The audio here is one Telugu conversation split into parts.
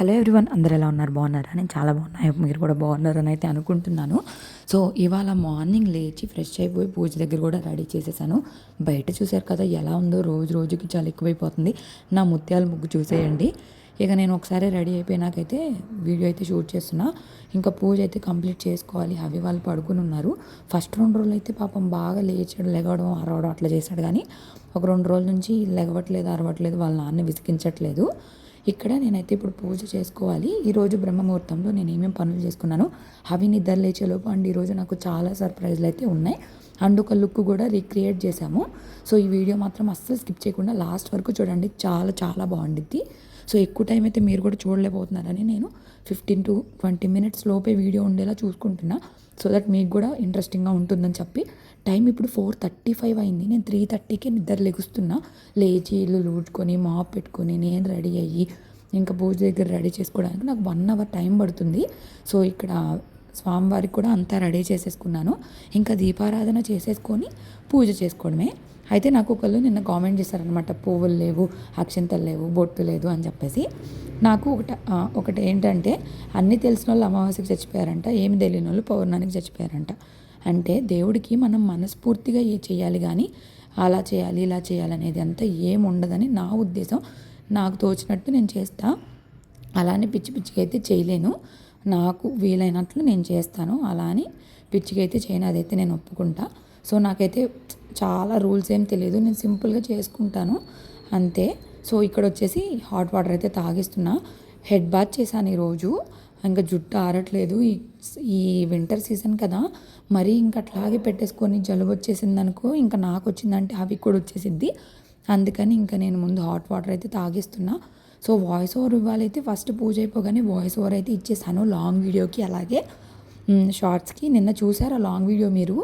హలో ఎవ్రీవన్ అందరు ఎలా ఉన్నారు? బాగున్నారా? నేను చాలా బాగున్నాను మీరు కూడా బాగున్నారని అయితే అనుకుంటున్నాను. సో ఇవాళ మార్నింగ్ లేచి ఫ్రెష్ అయిపోయి పూజ దగ్గర కూడా రెడీ చేసేసాను. బయట చూశారు కదా ఎలా ఉందో రోజు రోజుకి చాలా ఎక్కువైపోతుంది. నా ముత్యాల ముగ్గు చూసేయండి. ఇక నేను ఒకసారి రెడీ అయిపోయినాకైతే వీడియో అయితే షూట్ చేస్తున్నా. ఇంకా పూజ అయితే కంప్లీట్ చేసుకోవాలి. అవి వాళ్ళు పడుకుని ఉన్నారు. ఫస్ట్ రెండు రోజులు అయితే పాపం బాగా లేచాడు లెగవడం అరవడం అట్లా చేశాడు కానీ ఒక రెండు రోజుల నుంచి లెగవట్లేదు అరవట్లేదు వాళ్ళ నాన్న విసిగించట్లేదు. ఇక్కడ నేనైతే ఇప్పుడు పూజ చేసుకోవాలి. ఈరోజు బ్రహ్మముహూర్తంలో నేను ఏమేమి పనులు చేసుకున్నాను అవి నిద్ర లేచేలోపు అండ్ ఈరోజు నాకు చాలా సర్ప్రైజ్లు అయితే ఉన్నాయి. అండ్ ఒక లుక్ కూడా రీక్రియేట్ చేశాము. సో ఈ వీడియో మాత్రం అస్సలు స్కిప్ చేయకుండా లాస్ట్ వరకు చూడండి. చాలా చాలా బాగుండిద్ది. సో ఎక్కువ టైం అయితే మీరు కూడా చూడలేకపోతున్నారని నేను ఫిఫ్టీన్ టు ట్వంటీ మినిట్స్ లోపే వీడియో ఉండేలా చూసుకుంటున్నా. సో దట్ మీకు కూడా ఇంట్రెస్టింగ్గా ఉంటుందని చెప్పి టైం ఇప్పుడు ఫోర్ థర్టీ ఫైవ్ అయింది. నేను త్రీ థర్టీకి నిద్ర లెగుస్తున్నా. లేచి ఇల్లు లూడ్కొని మాప్ పెట్టుకొని నేను రెడీ అయ్యి ఇంకా పూజ దగ్గర రెడీ చేసుకోవడానికి నాకు వన్ అవర్ టైం పడుతుంది. సో ఇక్కడ స్వామివారికి కూడా అంతా రెడీ చేసేసుకున్నాను. ఇంకా దీపారాధన చేసేసుకొని పూజ చేసుకోవడమే. అయితే నాకు ఒకళ్ళు నిన్న కామెంట్ చేశారనమాట పువ్వులు లేవు అక్షంతలు లేవు బొట్టు లేదు అని చెప్పేసి. నాకు ఒకటి ఒకటి ఏంటంటే అన్నీ తెలిసిన వాళ్ళు అమావాస్యకి చచ్చిపోయారంట ఏమి తెలియని వాళ్ళు పౌర్ణానికి చచ్చిపోయారంట. అంటే దేవుడికి మనం మనస్ఫూర్తిగా ఏ చేయాలి కానీ అలా చేయాలి ఇలా చేయాలి అనేది అంతా ఏం ఉండదని నా ఉద్దేశం. నాకు తోచినట్టు నేను చేస్తా. అలానే పిచ్చి పిచ్చిగా అయితే చేయలేను. నాకు వీలైనట్లు నేను చేస్తాను. అలా అని పిచ్చిగా అయితే చేయను. అదైతే నేను ఒప్పుకుంటా. సో నాకైతే చాలా రూల్స్ ఏం తెలియదు నేను సింపుల్గా చేసుకుంటాను. అంతే. సో ఇక్కడ వచ్చేసి హాట్ వాటర్ అయితే తాగిస్తున్నా. హెడ్ బాత్ చేశాను ఈరోజు. ఇంకా జుట్టు ఆరట్లేదు. ఈ ఈ వింటర్ సీజన్ కదా మరీ ఇంకా అట్లాగే పెట్టేసుకొని జలుబు వచ్చేసింది అనుకో ఇంకా నాకు వచ్చిందంటే అవి కూడా వచ్చేసిద్ది. అందుకని ఇంకా నేను ముందు హాట్ వాటర్ అయితే తాగిస్తున్నా. సో వాయిస్ ఓవర్ ఇవ్వాలైతే ఫస్ట్ పూజ అయిపోగానే వాయిస్ ఓవర్ అయితే ఇచ్చేసాను లాంగ్ వీడియోకి అలాగే. షార్ట్స్కి. నిన్న చూసారు ఆ లాంగ్ వీడియో మీరు?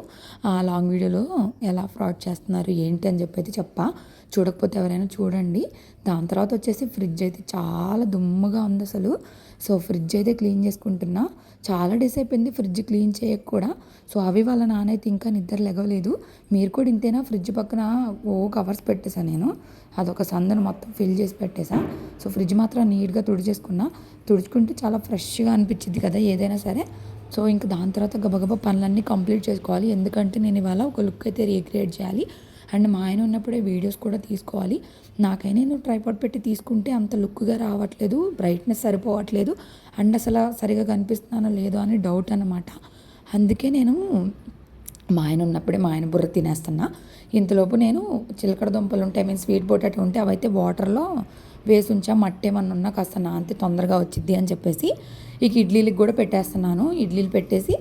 ఆ లాంగ్ వీడియోలో ఎలా ఫ్రాడ్ చేస్తున్నారు ఏంటి అని చెప్పి అయితే చెప్పా. చూడకపోతే ఎవరైనా చూడండి. దాని తర్వాత వచ్చేసి ఫ్రిడ్జ్ అయితే చాలా దుమ్ముగా ఉంది అసలు. సో ఫ్రిడ్జ్ అయితే క్లీన్ చేసుకుంటున్నా. చాలా డేస్ అయిపోయింది ఫ్రిడ్జ్ క్లీన్ చేయక కూడా సో అవి వాళ్ళ నానైతే ఇంకా నిద్ర లెగవలేదు మీరు కూడా ఇంతేనా? ఫ్రిడ్జ్ పక్కన ఓ కవర్స్ పెట్టేసా నేను. అదొక సందను మొత్తం ఫిల్ చేసి పెట్టేసా సో ఫ్రిడ్జ్ మాత్రం నీట్గా తుడిచేసుకున్నా. తుడుచుకుంటే చాలా ఫ్రెష్గా అనిపించింది కదా ఏదైనా సరే. సో ఇంకా దాని తర్వాత గబగబా పనులన్నీ కంప్లీట్ చేసుకోవాలి. ఎందుకంటే నేను ఇవాళ ఒక లుక్ అయితే రీక్రియేట్ చేయాలి. అండ్ మా ఆయన ఉన్నప్పుడే వీడియోస్ కూడా తీసుకోవాలి. నాకైనా నేను ట్రైపాడ్ పెట్టి తీసుకుంటే అంత లుక్గా రావట్లేదు. బ్రైట్నెస్ సరిపోవట్లేదు. అండ్ అసలు సరిగా కనిపిస్తున్నానో లేదో అని డౌట్ అనమాట అందుకే నేను మా ఆయన ఉన్నప్పుడే మా ఆయన బుర్ర తినేస్తున్నా. ఇంతలోపు నేను చిలకడ దుంపలు ఉంటాయి మీన్ స్వీట్ పొటాటో ఉంటే అవైతే వాటర్లో వేసి ఉంచా. మట్టేమన్నా ఉన్నా కాస్త నా అంతే తొందరగా వచ్చిద్ది అని చెప్పేసి ఇక ఇడ్లీలకు కూడా పెట్టేస్తున్నాను. ఇడ్లీలు పెట్టేసి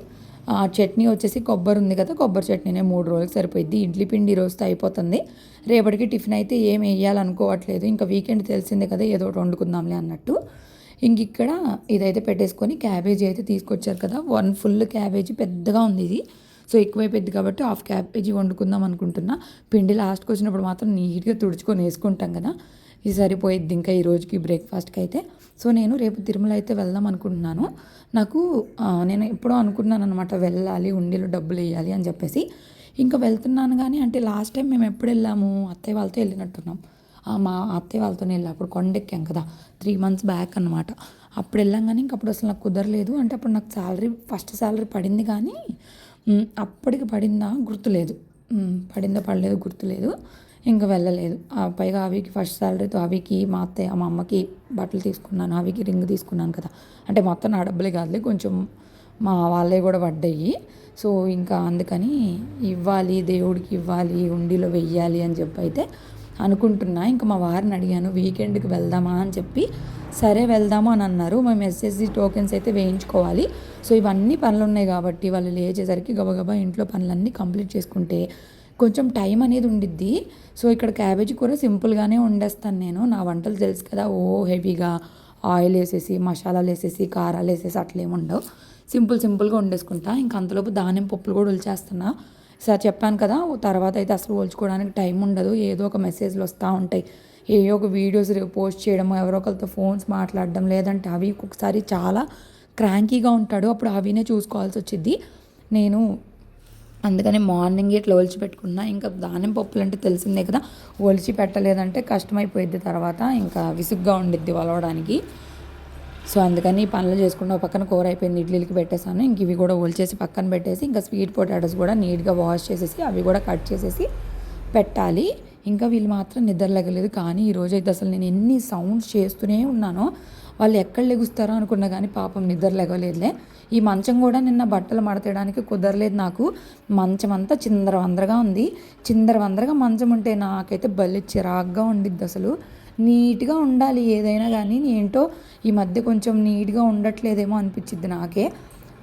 ఆ చట్నీ వచ్చేసి కొబ్బరి ఉంది కదా కొబ్బరి చట్నీనే మూడు రోజులకు సరిపోయింది ఇడ్లీ పిండి రోజుతో అయిపోతుంది. రేపటికి టిఫిన్ అయితే ఏం వేయాలనుకోవట్లేదు. ఇంకా వీకెండ్ తెలిసిందే కదా ఏదో ఒకటి వండుకుందాంలే అన్నట్టు. ఇంక ఇక్కడ ఇదైతే పెట్టేసుకొని క్యాబేజీ అయితే తీసుకొచ్చారు కదా వన్ ఫుల్ క్యాబేజీ పెద్దగా ఉంది ఇది. సో ఎక్కువైపోయింది కాబట్టి హాఫ్ క్యాబేజీ వండుకుందాం అనుకుంటున్నా. పిండి లాస్ట్కి వచ్చినప్పుడు మాత్రం నీట్గా తుడుచుకొని వేసుకుంటాం కదా ఇది సరిపోయిద్ది ఇంకా ఈ రోజుకి బ్రేక్ఫాస్ట్కి అయితే. సో నేను రేపు తిరుమల అయితే వెళ్దాం అనుకుంటున్నాను. నాకు నేను ఎప్పుడో అనుకున్నాను అనమాట వెళ్ళాలి ఉండిలో డబ్బులు వేయాలి అని చెప్పేసి. ఇంకా వెళ్తున్నాను కానీ అంటే లాస్ట్ టైం మేము ఎప్పుడు వెళ్ళాము? అత్తయ్య వాళ్ళతో వెళ్ళినట్టున్నాం. మా అత్తయ్య వాళ్ళతోనే వెళ్ళా. అప్పుడు కొండెక్కాం కదా త్రీ మంత్స్ బ్యాక్ అనమాట అప్పుడు వెళ్ళాం కానీ ఇంక అప్పుడు అసలు నాకు కుదరలేదు. అంటే అప్పుడు నాకు శాలరీ ఫస్ట్ శాలరీ పడింది కానీ అప్పటికి పడిందా గుర్తులేదు. పడిందో పడలేదు గుర్తులేదు. ఇంకా వెళ్ళలేదు. పైగా అవికి ఫస్ట్ శాలరీతో అవికి మా అత్తయ్య మా అమ్మకి బట్టలు తీసుకున్నాను అవికి రింగ్ తీసుకున్నాను కదా. అంటే మొత్తం నా డబ్బులే కాదులే కొంచెం మా వాళ్ళే కూడా పడ్డాయి. సో ఇంకా అందుకని ఇవ్వాలి దేవుడికి ఇవ్వాలి ఉండిలో వెయ్యాలి అని చెప్పి అయితే అనుకుంటున్నా. ఇంకా మా వారిని అడిగాను వీకెండ్కి వెళ్దామా? అని చెప్పి సరే వెళ్దాము అని అన్నారు. మేము ఎస్ఎస్సి టోకెన్స్ అయితే వేయించుకోవాలి. సో ఇవన్నీ పనులు ఉన్నాయి కాబట్టి వాళ్ళు లేచేసరికి గబగబా ఇంట్లో పనులన్నీ కంప్లీట్ చేసుకుంటే కొంచెం టైం అనేది ఉండిద్ది. సో ఇక్కడ క్యాబేజీ కూర సింపుల్గానే వండేస్తాను నేను. నా వంటలు తెలుసు కదా ఓ హెవీగా ఆయిల్ వేసేసి మసాలాలు వేసేసి కారాలు వేసేసి అట్లేం ఉండవు. సింపుల్ సింపుల్గా వండేసుకుంటా. ఇంకా అంతలోపు దానిమ్మ పప్పులు కూడా ఉల్చేస్తున్నా సార్ చెప్పాను కదా తర్వాత అయితే అసలు ఒలుచుకోవడానికి టైం ఉండదు. ఏదో ఒక మెసేజ్లు వస్తూ ఉంటాయి. ఏ ఒక వీడియోస్ పోస్ట్ చేయడం ఎవరో ఒకరితో ఫోన్స్ మాట్లాడడం లేదంటే అవి ఒక్కొక్కసారి చాలా క్రాంకీగా ఉంటాడు. అప్పుడు అవినే చూసుకోవాల్సి వచ్చింది నేను అందుకని మార్నింగ్ ఇట్లా ఒలిచి పెట్టుకున్నా. ఇంకా దానిమ్మ పప్పులు అంటే తెలిసిందే కదా ఒలిచి పెట్టలేదంటే కష్టమైపోయిద్ది తర్వాత ఇంకా విసుగ్గా ఉండిద్ది వలవడానికి. సో అందుకని పనులు చేసుకుంటూ పక్కన కూర అయిపోయింది ఇడ్లీలకి పెట్టేసాను ఇంక ఇవి కూడా ఒలిచేసి పక్కన పెట్టేసి ఇంకా స్వీట్ పొటాటోస్ కూడా నీట్గా వాష్ చేసేసి అవి కూడా కట్ చేసేసి పెట్టాలి. ఇంకా వీళ్ళు మాత్రం నిద్రలేగలేదు కానీ ఈరోజు అయితే అసలు నేను ఎన్ని సౌండ్స్ చేస్తూనే ఉన్నానో. వాళ్ళు ఎక్కడ లెగుస్తారో అనుకున్నా కానీ పాపం నిద్ర లేగలేదులే. ఈ మంచం కూడా నిన్న బట్టలు మడతేయడానికి కుదరలేదు నాకు. మంచం అంతా చిందరవందరగా ఉంది. చిందరవందరగా మంచం ఉంటే నాకైతే బలి చిరాగ్గా ఉండిద్ది అసలు. నీట్గా ఉండాలి ఏదైనా కానీ ఏంటో ఈ మధ్య కొంచెం నీట్గా ఉండట్లేదేమో అనిపించింది నాకే.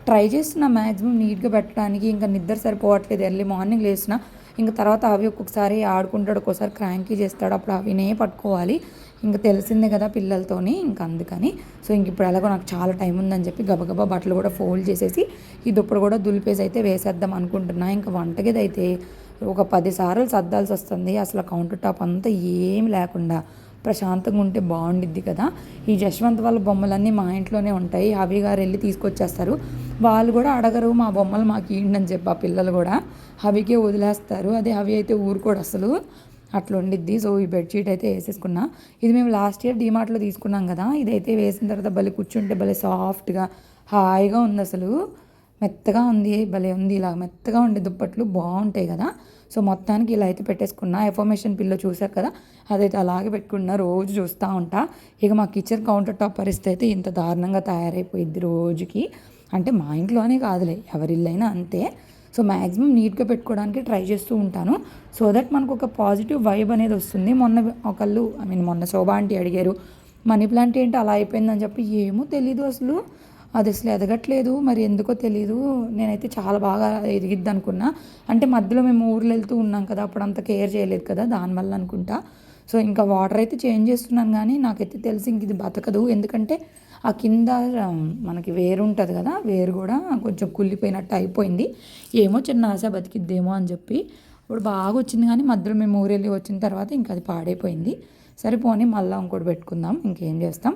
ట్రై చేస్తున్నా మ్యాక్సిమం నీట్గా పెట్టడానికి. ఇంకా నిద్ర సరిపోవట్లేదు. ఎర్లీ మార్నింగ్ లేచిన ఇంకా తర్వాత అవి ఒక్కొక్కసారి ఆడుకుంటాడు ఒక్కోసారి క్రాంకీ చేస్తాడు. అప్పుడు అవినే పట్టుకోవాలి. ఇంకా తెలిసిందే కదా పిల్లలతోని ఇంకా అందుకని. సో ఇంక ఇప్పుడు ఎలాగో నాకు చాలా టైం ఉందని చెప్పి గబగబా బట్టలు కూడా ఫోల్డ్ చేసేసి ఈ దుప్పటి కూడా దులిపేసి అయితే వేసేద్దాం అనుకుంటున్నా. ఇంకా వంటగది అయితే ఒక పదిసార్లు సర్దాల్సి వస్తుంది అసలు కౌంటర్ టాప్ అంతా ఏం లేకుండా ప్రశాంతంగా ఉంటే బాగుండిద్ది కదా. ఈ జశ్వంత్ వాళ్ళ బొమ్మలన్నీ మా ఇంట్లోనే ఉంటాయి. హవి గారు వెళ్ళి తీసుకొచ్చేస్తారు. వాళ్ళు కూడా అడగరు మా బొమ్మలు మాకు ఇవ్వండి అని చెప్పి ఆ పిల్లలు కూడా. హవికే వదిలేస్తారు. అదే హవి అయితే ఊరుకోడు అసలు. అట్లా ఉండిద్ది. సో ఈ బెడ్షీట్ అయితే వేసేసుకున్నా. ఇది మేము లాస్ట్ ఇయర్ డిమార్ట్లో తీసుకున్నాం కదా. ఇదైతే వేసిన తర్వాత భలే కూర్చుంటే భలే సాఫ్ట్గా హాయిగా ఉంది అసలు. మెత్తగా ఉంది భలే ఉంది ఇలా. మెత్తగా ఉండే దుప్పట్లు బాగుంటాయి కదా. సో మొత్తానికి ఇలా అయితే పెట్టేసుకున్నా. ఎఫర్మేషన్ పిల్లో చూసారు కదా. అదైతే అలాగే పెట్టుకున్నా. రోజు చూస్తూ ఉంటా. ఇక మా కిచెన్ కౌంటర్ టాప్ పరిస్థితి అయితే ఇంత దారుణంగా తయారైపోయింది రోజుకి. అంటే మా ఇంట్లోనే కాదులే. ఎవరిల్లైనా అంతే. సో మ్యాక్సిమం నీట్గా పెట్టుకోవడానికి ట్రై చేస్తూ ఉంటాను. సో దట్ మనకు ఒక పాజిటివ్ వైబ్ అనేది వస్తుంది. మొన్న ఒకళ్ళు ఐ మీన్ మొన్న శోభా ఆంటీ అడిగారు మనీ ప్లాంట్ ఏంటి? అలా అయిపోయిందని చెప్పి ఏమో తెలీదు అసలు. అది అసలు ఎదగట్లేదు. మరి ఎందుకో తెలీదు. నేనైతే చాలా బాగా ఎదిగిద్ది అనుకున్నా. అంటే మధ్యలో మేము ఊర్లో వెళ్తూ ఉన్నాం కదా అప్పుడు అంత కేర్ చేయలేదు కదా దానివల్ల అనుకుంటా. సో ఇంకా వాటర్ అయితే చేంజ్ చేస్తున్నాను కానీ నాకైతే తెలిసి ఇంక ఇది బతకదు. ఎందుకంటే ఆ కింద మనకి వేరు ఉంటుంది కదా వేరు కూడా కొంచెం కుళ్ళిపోయినట్టు అయిపోయింది. ఏమో చిన్న ఆశ బతికిద్దేమో అని చెప్పి ఇప్పుడు బాగా వచ్చింది కానీ మధ్యలో మేము ఊరెళ్ళి వచ్చిన తర్వాత ఇంకా అది పాడైపోయింది. సరిపోని మళ్ళీ ఇంకోటి పెట్టుకుందాం ఇంకేం చేస్తాం?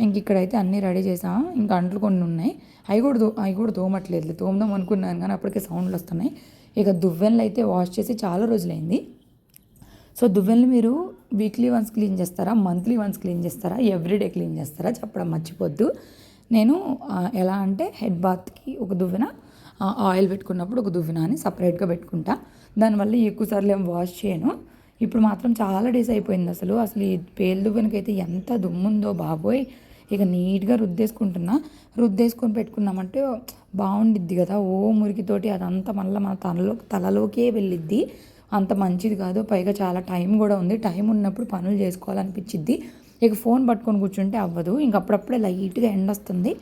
ఇంక ఇక్కడైతే అన్నీ రెడీ చేసాం. ఇంకా అంట్లు కొన్ని ఉన్నాయి. అవి కూడా దో అవి కూడా తోమట్లేదు. తోమదాం అనుకున్నాను కానీ అప్పటికే సౌండ్లు వస్తున్నాయి. ఇక దువ్వెనలు అయితే వాష్ చేసి చాలా రోజులైంది. సో దువ్వెనలు మీరు వీక్లీ వన్స్ క్లీన్ చేస్తారా? మంత్లీ వన్స్ క్లీన్ చేస్తారా? ఎవ్రీడే క్లీన్ చేస్తారా? చెప్పడం మర్చిపోద్దు. నేను ఎలా అంటే హెడ్ బాత్కి ఒక దువ్వెన ఆయిల్ పెట్టుకున్నప్పుడు ఒక దువ్వెన అని సపరేట్గా పెట్టుకుంటా. దానివల్ల ఎక్కువ సార్లు ఏం వాష్ చేయను. ఇప్పుడు మాత్రం చాలా డేస్ అయిపోయింది అసలు. అసలు ఈ పేలు దువ్వెనకైతే ఎంత దుమ్ముందో బాబోయ్. ఇక నీట్గా రుద్దేసుకుంటున్నా. రుద్దేసుకొని పెట్టుకున్నామంటే బాగుండిద్ది కదా. ఓ మురికితోటి అదంతా మళ్ళీ మన తలలో తలలోకే వెళ్ళిద్ది. అంత మంచిది కాదు. పైగా చాలా టైం కూడా ఉంది. టైం ఉన్నప్పుడు పనులు చేసుకోవాలనిపించిద్ది. ఇక ఫోన్ పట్టుకొని కూర్చుంటే అవ్వదు. ఇంక అప్పుడప్పుడే లైట్గా ఎండ వస్తుంది.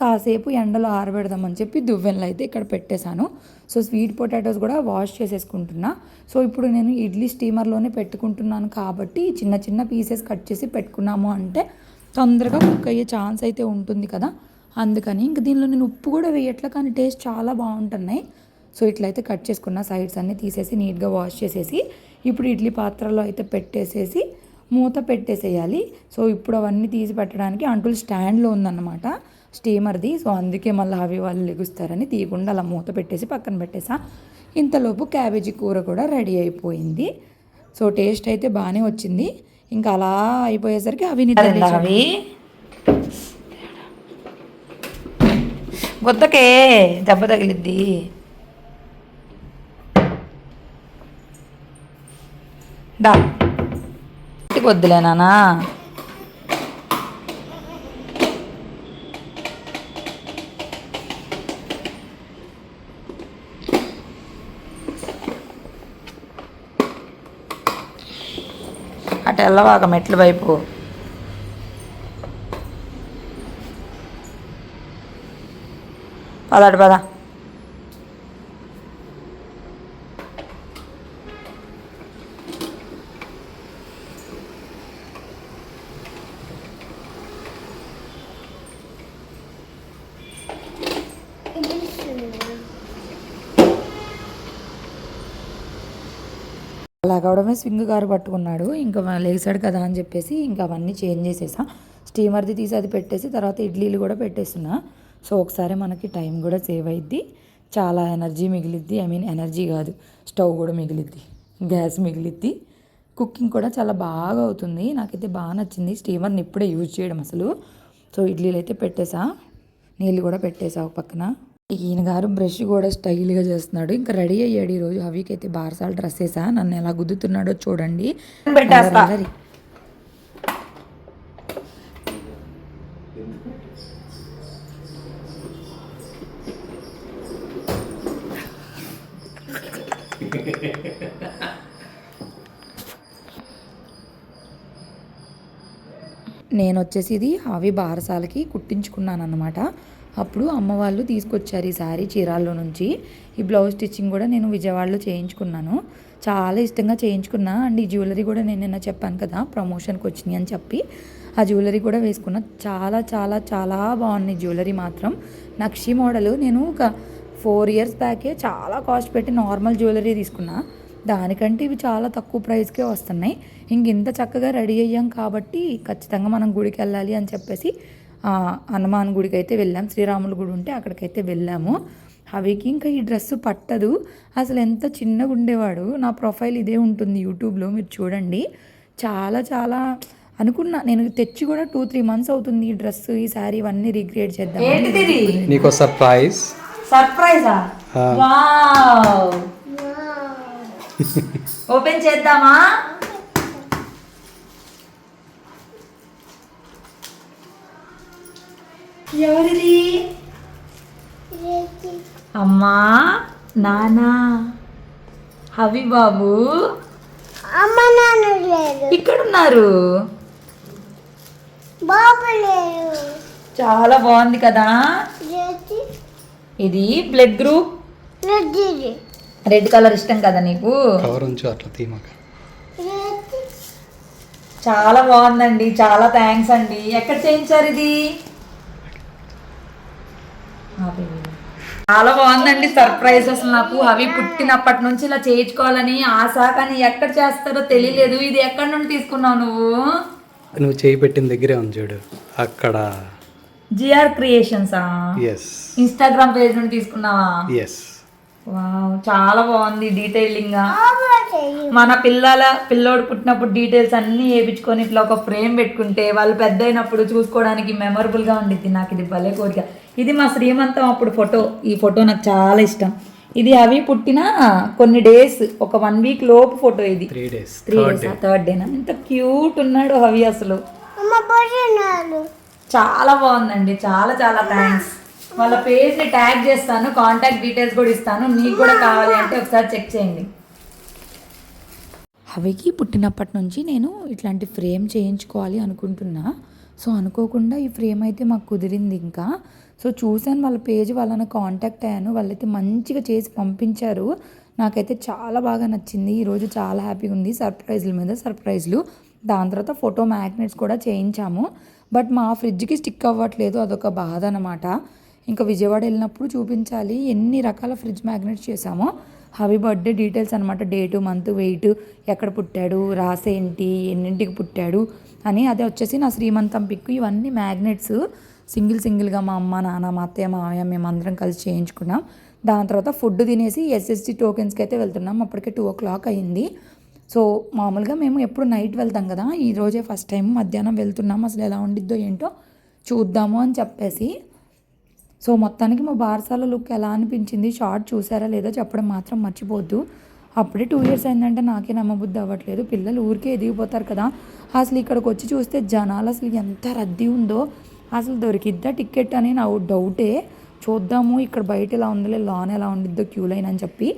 కాసేపు ఎండలో ఆరబెడదామని చెప్పి దువ్వెనలు అయితే ఇక్కడ పెట్టేశాను. సో స్వీట్ పొటాటోస్ కూడా వాష్ చేసేసుకుంటున్నా. సో ఇప్పుడు నేను ఇడ్లీ స్టీమర్లోనే పెట్టుకుంటున్నాను కాబట్టి చిన్న చిన్న పీసెస్ కట్ చేసి పెట్టుకున్నాము అంటే తొందరగా కుక్ అయ్యే ఛాన్స్ అయితే ఉంటుంది కదా. అందుకని ఇంక దీనిలో నేను ఉప్పు కూడా వేయట్లే కానీ టేస్ట్ చాలా బాగుంటున్నాయి. సో ఇట్లయితే కట్ చేసుకున్న సైడ్స్ అన్నీ తీసేసి నీట్గా వాష్ చేసేసి ఇప్పుడు ఇడ్లీ పాత్రలో అయితే పెట్టేసేసి మూత పెట్టేసేయాలి. సో ఇప్పుడు అవన్నీ తీసి పెట్టడానికి అంటులు స్టాండ్లో ఉందన్నమాట స్టీమర్ది. సో అందుకే మళ్ళీ అవి వాళ్ళు లెగుస్తారని తీయకుండా అలా మూత పెట్టేసి పక్కన పెట్టేసా. ఇంతలోపు క్యాబేజీ కూర కూడా రెడీ అయిపోయింది. సో టేస్ట్ అయితే బాగానే వచ్చింది. ఇంకా అలా అయిపోయేసరికి అవి అవి గొద్దకే దెబ్బ తగిలిద్ది. దా. వద్దులేనా అటు వెళ్ళవాక మెట్ల వైపు. పదాడు పద. అలా కావడమే స్వింగ్ కారు పట్టుకున్నాడు. ఇంకా లేసాడు కదా అని చెప్పేసి ఇంకా అవన్నీ చేంజ్ చేసేసా. స్టీమర్ది తీసి అది పెట్టేసి తర్వాత ఇడ్లీలు కూడా పెట్టేస్తున్నా. సో ఒకసారి మనకి టైం కూడా సేవ్ అయ్యిద్ది చాలా ఎనర్జీ మిగిలిద్ది. ఐ మీన్ ఎనర్జీ కాదు. స్టవ్ కూడా మిగిలిద్ది. గ్యాస్ మిగిలిద్ది. కుకింగ్ కూడా చాలా బాగా అవుతుంది. నాకైతే బాగా నచ్చింది. స్టీమర్ని ఇప్పుడే యూజ్ చేయడం అసలు. సో ఇడ్లీలు అయితే పెట్టేసా. నీళ్ళు కూడా పెట్టేసా ఒక పక్కన. ఈయన గారు బ్రష్ కూడా స్టైల్గా చేస్తున్నాడు. ఇంకా రెడీ అయ్యాడు ఈరోజు హవీకి అయితే బారసాల డ్రెస్ వేసా నన్ను ఎలా గుద్దుతున్నాడో చూడండి. నేను వచ్చేసి ఇది అవి బారసాలకి కుట్టించుకున్నాను అనమాట అప్పుడు అమ్మ వాళ్ళు తీసుకొచ్చారు ఈ శారీ చీరాల్లో నుంచి. ఈ బ్లౌజ్ స్టిచ్చింగ్ కూడా నేను విజయవాడలో చేయించుకున్నాను. చాలా ఇష్టంగా చేయించుకున్నా. అండ్ ఈ జ్యువెలరీ కూడా నేను నిన్న చెప్పాను కదా ప్రమోషన్కి వచ్చినాయి అని చెప్పి. ఆ జ్యువెలరీ కూడా వేసుకున్నా చాలా చాలా చాలా బాగుంది జ్యువెలరీ మాత్రం. నక్షి మోడల్ నేను ఒక ఫోర్ ఇయర్స్ బ్యాకే చాలా కాస్ట్ పెట్టి నార్మల్ జ్యువెలరీ తీసుకున్నా. దానికంటే ఇవి చాలా తక్కువ ప్రైస్కే వస్తున్నాయి. ఇంక ఇంత చక్కగా రెడీ అయ్యాం కాబట్టి ఖచ్చితంగా మనం గుడికి వెళ్ళాలి అని చెప్పేసి హనుమాన్ గుడికి అయితే వెళ్ళాం. శ్రీరాముల గుడి ఉంటే అక్కడికైతే వెళ్ళాము. అవికి ఇంకా ఈ డ్రెస్ పట్టదు. అసలు ఎంత చిన్నగా ఉండేవాడు. నా ప్రొఫైల్ ఇదే ఉంటుంది యూట్యూబ్లో మీరు చూడండి. చాలా చాలా అనుకున్నా. నేను తెచ్చి కూడా టూ త్రీ మంత్స్ అవుతుంది ఈ డ్రెస్ ఈ శారీ ఇవన్నీ రీక్రియేట్ చేద్దాం నీకో సర్ప్రైజ్. సర్ప్రైజా? ఓపెన్ చేద్దామా? ఎవరిది? అమ్మా నానా హవి బాబు అమ్మ నాన్న లేరు. ఇక్కడ ఉన్నారు బాబు లేరు. చాలా బాగుంది కదా? ఇది బ్లడ్ గ్రూప్? రెడ్ కలర్ ఇష్టం కదా నీకు? అట్లా చాలా బాగుందండి చాలా థ్యాంక్స్ అండి. ఎక్కడ చేయించారు ఇది? చాలా బాగుందండి సర్ప్రైజ్ అసలు నాకు. అవి పుట్టినప్పటి నుంచి ఇలా చేయించుకోవాలని ఆశ కానీ ఎక్కడ చేస్తారో తెలియలేదు. ఇది ఎక్కడి నుండి తీసుకున్నావు నువ్వు? నువ్వు చేయి పెట్టిన దగ్గరే ఉంది చూడు. అక్కడ. జిఆర్ క్రియేషన్సా ఎస్ ఇన్స్టాగ్రామ్ పేజ్ నుండి తీసుకున్నావా? ఎస్ వావ్ చాలా బాగుంది డీటెయిలింగ్ మన పిల్లల పిల్లోడు పుట్టినప్పుడు డీటెయిల్స్ అన్నీ వేయించుకొని ఇట్లా ఒక ఫ్రేమ్ పెట్టుకుంటే వాళ్ళు పెద్ద అయినప్పుడు చూసుకోవడానికి మెమరబుల్గా ఉండిద్ది. నాకు ఇది భలే కోరిక. ఇది మా శ్రీమంతం అప్పుడు ఫోటో. ఈ ఫోటో నాకు చాలా ఇష్టం. ఇది అవి పుట్టిన కొన్ని డేస్ ఒక వన్ వీక్ లోపు ఫోటో ఇది. Three days three days third డేనా ఎంత క్యూట్ ఉన్నాడు హవి అసలు. చాలా బాగుందండి. చాలా చాలా థ్యాంక్స్ వాళ్ళ పేజ్ని ట్యాగ్ చేస్తాను కాంటాక్ట్ డీటెయిల్స్ కూడా ఇస్తాను. మీకు కూడా కావాలి అంటే ఒకసారి చెక్ చేయండి. అవికి పుట్టినప్పటి నుంచి నేను ఇట్లాంటి ఫ్రేమ్ చేయించుకోవాలి అనుకుంటున్నా. సో అనుకోకుండా ఈ ఫ్రేమ్ అయితే మాకు కుదిరింది ఇంకా. సో చూశాను వాళ్ళ పేజ్ వాళ్ళని కాంటాక్ట్ అయ్యాను. వాళ్ళైతే మంచిగా చేసి పంపించారు. నాకైతే చాలా బాగా నచ్చింది. ఈరోజు చాలా హ్యాపీగా ఉంది. సర్ప్రైజ్ల మీద సర్ప్రైజ్లు దాని తర్వాత ఫోటో మ్యాగ్నెట్స్ కూడా చేయించాము. బట్ మా ఫ్రిడ్జ్కి స్టిక్ అవ్వట్లేదు. అదొక బాధ అనమాట ఇంకా విజయవాడ వెళ్ళినప్పుడు చూపించాలి. ఎన్ని రకాల ఫ్రిడ్జ్ మ్యాగ్నెట్స్ చేసామో హ్యాపీ బర్త్డే డీటెయిల్స్ అనమాట డేటు మంత్ వెయిట్ ఎక్కడ పుట్టాడు రాసేంటి ఎన్నింటికి పుట్టాడు అని. అదే వచ్చేసి నా శ్రీమంతం పిక్. ఇవన్నీ మ్యాగ్నెట్స్ సింగిల్ సింగిల్గా మా అమ్మ నాన్న మా అత్తయ్య మామయ్య మేమందరం కలిసి చేయించుకున్నాం. దాని తర్వాత ఫుడ్ తినేసి ఎస్ఎస్టీ టోకెన్స్కి అయితే వెళ్తున్నాం. అప్పటికే టూ ఓ క్లాక్ అయింది. సో మామూలుగా మేము ఎప్పుడు నైట్ వెళ్తాం కదా ఈరోజే ఫస్ట్ టైం మధ్యాహ్నం వెళ్తున్నాం. అసలు ఎలా ఉండిద్దో ఏంటో చూద్దాము అని చెప్పేసి. సో మొత్తానికి మా బార్సాల లుక్ ఎలా అనిపించింది షార్ట్ చూసారా లేదో చెప్పడం మాత్రం మర్చిపోద్దు. అప్పుడే టూ ఇయర్స్ అయిందంటే నాకే నమ్మబుద్ధి అవ్వట్లేదు. పిల్లలు ఊరికే ఎదిగిపోతారు కదా అసలు ఇక్కడికి వచ్చి చూస్తే జనాలు అసలు ఎంత రద్దీ ఉందో అసలు దొరికిద్దా టికెట్ అని నా డౌటే. చూద్దాము ఇక్కడ బయట ఎలా ఉందిలే లాన్ ఎలా ఉండిద్దో క్యూ లైన్ అని చెప్పి.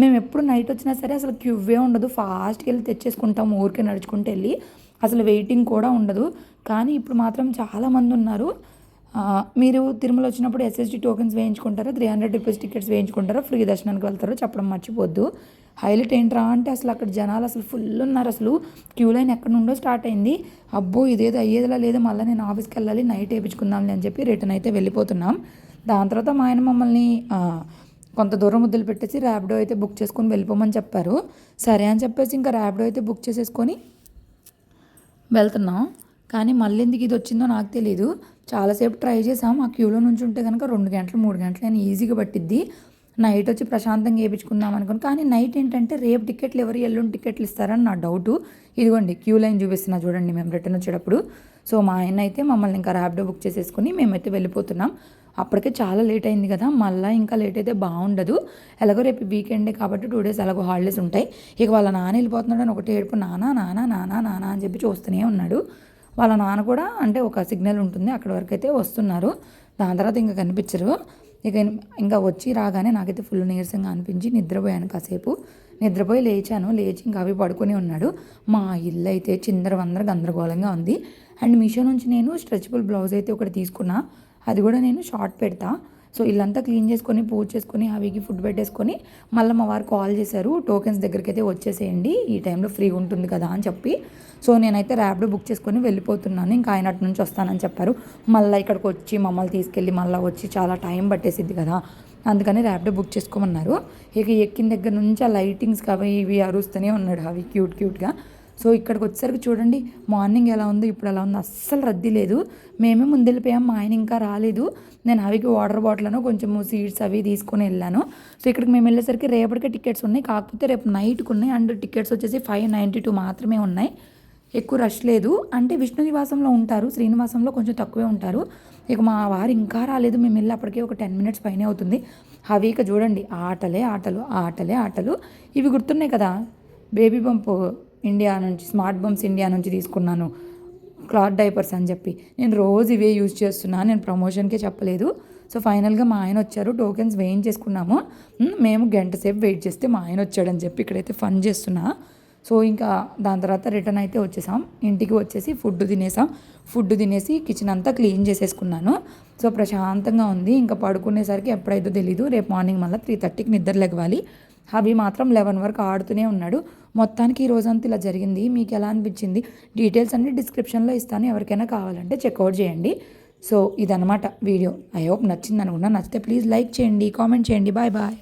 మేము ఎప్పుడు నైట్ వచ్చినా సరే అసలు క్యూవే ఉండదు. ఫాస్ట్కి వెళ్ళి తెచ్చేసుకుంటాము ఊరికే నడుచుకుంటూ వెళ్ళి. అసలు వెయిటింగ్ కూడా ఉండదు. కానీ ఇప్పుడు మాత్రం చాలామంది ఉన్నారు. మీరు తిరుమల వచ్చినప్పుడు ఎస్ఎస్టీ టోకెన్స్ వేయించుకుంటారా? త్రీ హండ్రెడ్ రూపీస్ టికెట్స్ వేయించుకుంటారా? ఫ్రీ దర్శనానికి వెళ్తారో? చెప్పడం మర్చిపోద్దు. హైలైట్ ఏంట్రా అంటే అసలు అక్కడ జనాలు అసలు ఫుల్ ఉన్నారు. అసలు క్యూ లైన్ ఎక్కడ నుండో స్టార్ట్ అయింది. అబ్బో ఇదేదో అయ్యేదిలా లేదు. మళ్ళీ నేను ఆఫీస్కి వెళ్ళాలి నైట్ వేయించుకుందాంలే అని చెప్పి రిటర్న్ అయితే వెళ్ళిపోతున్నాం. దాని తర్వాత మా ఆయన మమ్మల్ని కొంత దూరం ముద్దలు పెట్టేసి ర్యాపిడో అయితే బుక్ చేసుకొని వెళ్ళిపోమని చెప్పారు. సరే అని చెప్పేసి ఇంకా ర్యాపిడో అయితే బుక్ చేసేసుకొని వెళ్తున్నాం. కానీ మళ్ళీ ఎందుకు ఇది వచ్చిందో నాకు తెలియదు చాలాసేపు ట్రై చేసాం. ఆ క్యూలో నుంచి ఉంటే కనుక రెండు గంటలు మూడు గంటలు అని ఈజీగా పట్టిద్ది. నైట్ వచ్చి ప్రశాంతంగా వేయించుకుందాం అనుకుని కానీ నైట్ ఏంటంటే రేపు టికెట్లు ఎవరు ఎల్లుండి టికెట్లు ఇస్తారని నా డౌటు. ఇదిగోండి క్యూ లైన్ చూపిస్తున్నా చూడండి మేము రిటర్న్ వచ్చేటప్పుడు. సో మా ఆయన అయితే మమ్మల్ని ఇంకా ర్యాప్డో బుక్ చేసేసుకుని మేమైతే వెళ్ళిపోతున్నాం. అప్పటికే చాలా లేట్ అయింది కదా మళ్ళీ ఇంకా లేట్ అయితే బాగుండదు. ఎలాగో రేపు వీకెండే కాబట్టి టూ డేస్ ఎలాగో హాలిడేస్ ఉంటాయి. ఇక వాళ్ళ నాన్న వెళ్ళిపోతున్నాడు అని ఒకటి ఏడుపు నానా నానా నానా నానా అని చెప్పి చూస్తూనే ఉన్నాడు. వాళ్ళ నాన్న కూడా అంటే ఒక సిగ్నల్ ఉంటుంది అక్కడ వరకు అయితే వస్తున్నారు. దాని తర్వాత ఇంకా కనిపించరు. ఇక ఇంకా వచ్చి రాగానే నాకైతే ఫుల్ నీరసంగా అనిపించి నిద్రపోయాను కాసేపు. నిద్రపోయి లేచాను. లేచి ఇంకా అవి పడుకొని ఉన్నాడు. మా ఇల్లు అయితే చిందరవందర గందరగోళంగా ఉంది. అండ్ మీషో నుంచి నేను స్ట్రెచబుల్ బ్లౌజ్ అయితే ఒకటి తీసుకున్నా. అది కూడా నేను షార్ట్ పెడతా. సో ఇల్లంతా క్లీన్ చేసుకొని పూజ చేసుకొని అవికి ఫుడ్ పెట్టేసుకొని మళ్ళీ మా వారు కాల్ చేశారు టోకెన్స్ దగ్గరికి అయితే వచ్చేసేయండి ఈ టైంలో ఫ్రీ ఉంటుంది కదా అని చెప్పి. సో నేనైతే ర్యాపిడో బుక్ చేసుకొని వెళ్ళిపోతున్నాను ఇంకా ఆయన అటు నుంచి వస్తానని చెప్పారు. మళ్ళీ ఇక్కడికి వచ్చి మమ్మల్ని తీసుకెళ్ళి మళ్ళీ వచ్చి చాలా టైం పట్టేసిద్ది కదా అందుకని ర్యాపిడో బుక్ చేసుకోమన్నారు. ఇక ఎక్కిన దగ్గర నుంచి ఆ లైటింగ్స్ అవి ఇవి అరుస్తూనే ఉన్నాడు అవి క్యూట్ క్యూట్గా. సో ఇక్కడికి వచ్చేసరికి చూడండి మార్నింగ్ ఎలా ఉంది ఇప్పుడు ఎలా ఉంది అస్సలు రద్దీ లేదు. మేమే ముందెళ్ళిపోయాం మా ఆయన ఇంకా రాలేదు. నేను అవికి వాటర్ బాటిల్ను కొంచెం సీడ్స్ అవి తీసుకొని వెళ్ళాను. సో ఇక్కడికి మేము వెళ్ళేసరికి రేపటికే టికెట్స్ ఉన్నాయి. కాకపోతే రేపు నైట్కి ఉన్నాయి. అండ్ టికెట్స్ వచ్చేసి ఫైవ్ నైంటీ టూ మాత్రమే ఉన్నాయి. ఎక్కువ రష్ లేదు. అంటే విష్ణు నివాసంలో ఉంటారు శ్రీనివాసంలో కొంచెం తక్కువే ఉంటారు. ఇక మా వారు ఇంకా రాలేదు. మేము వెళ్ళి అప్పటికే ఒక టెన్ మినిట్స్ పైనే అవుతుంది. అవి ఇక చూడండి ఆటలే ఆటలు ఆటలే ఆటలు. ఇవి గుర్తున్నాయి కదా బేబీ పంపు ఇండియా నుంచి స్మార్ట్ బమ్స్ ఇండియా నుంచి తీసుకున్నాను. క్లాత్ డైపర్స్ అని చెప్పి. నేను రోజు ఇవే యూజ్ చేస్తున్నాను నేను ప్రమోషన్కే చెప్పలేదు. సో ఫైనల్గా మా ఆయన వచ్చారు టోకెన్స్ వేయించేసుకున్నాము మేము గంట సేపు వెయిట్ చేస్తే మా ఆయన వచ్చాడని చెప్పి ఇక్కడైతే ఫన్ చేస్తున్నా. సో ఇంకా దాని తర్వాత రిటర్న్ అయితే వచ్చేసాం. ఇంటికి వచ్చేసి ఫుడ్ తినేసాం. ఫుడ్ తినేసి కిచెన్ అంతా క్లీన్ చేసేసుకున్నాను. సో ప్రశాంతంగా ఉంది. ఇంకా పడుకునేసరికి ఎప్పుడైతే తెలీదు రేపు మార్నింగ్ మళ్ళీ త్రీ థర్టీకి నిద్ర లెగవాలి అవి మాత్రం లెవెన్ వరకు ఆడుతూనే ఉన్నాడు. మొత్తానికి ఈ రోజంతా ఇలా జరిగింది. మీకు ఎలా అనిపించింది? డీటెయిల్స్ అన్ని డిస్క్రిప్షన్లో ఇస్తాను. ఎవరికైనా కావాలంటే చెక్అవుట్ చేయండి. సో ఇదనమాట వీడియో. ఐ హోప్ నచ్చింది అనుకున్నా నచ్చితే ప్లీజ్ లైక్ చేయండి కామెంట్ చేయండి. Bye bye.